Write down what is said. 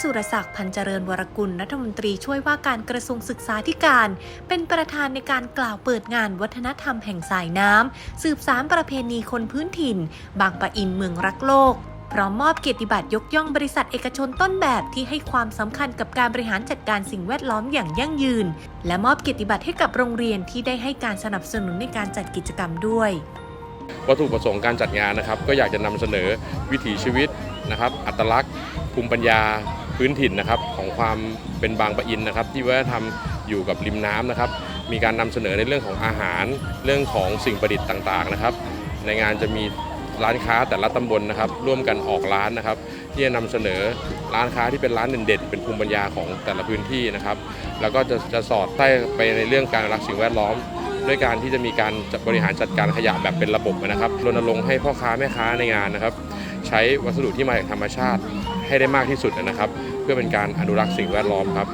สุรศักดิ์พันเจริญวรกุลรัฐมนตรีช่วยว่าการกระทรวงศึกษาธิการ เป็นประธานในการกล่าวเปิดงานวัฒนธรรมแห่งสายน้ำ สืบสารประเพณีคนพื้นถิ่น บางปะอินเมืองรักโลกพร้อมมอบเกียรติบัตรยกย่องบริษัทเอกชนต้นแบบที่ให้ความสำคัญกับการบริหารจัดการสิ่งแวดล้อมอย่างยั่งยืน และมอบเกียรติบัตรให้กับโรงเรียนที่ได้ให้การสนับสนุนในการจัดกิจกรรมด้วย วัตถุประสงค์การจัดงานนะครับ ก็อยากจะนำเสนอวิถีชีวิตนะครับ อัตลักษณ์ ภูมิปัญญา พื้นถิ่นนะครับของความเป็นบางปะอินนะครับ ที่วัฒนธรรมอยู่กับริมน้ำนะครับ มีการนำเสนอในเรื่องของอาหารเรื่องของสิ่งประดิษฐ์ต่างๆนะครับ ในงานจะมีร้านค้าแต่ละตำบลนะครับ ร่วมกันออกร้านนะครับ ที่จะนำเสนอร้านค้าที่เป็นร้านเด่นๆเป็นภูมิปัญญาของแต่ละพื้นที่นะครับ แล้วก็จะจะสอดใต้ไปในเรื่องการรักสิ่งแวดล้อม ด้วยการที่จะมีการบริหารจัดการขยะแบบเป็นระบบนะครับรณรงค์ให้พ่อค้าแม่ค้าในงานนะครับ ใช้วัสดุที่มาจากธรรมชาติให้ได้มากที่สุดนะครับ เพื่อเป็นการอนุรักษ์สิ่งแวดล้อมครับ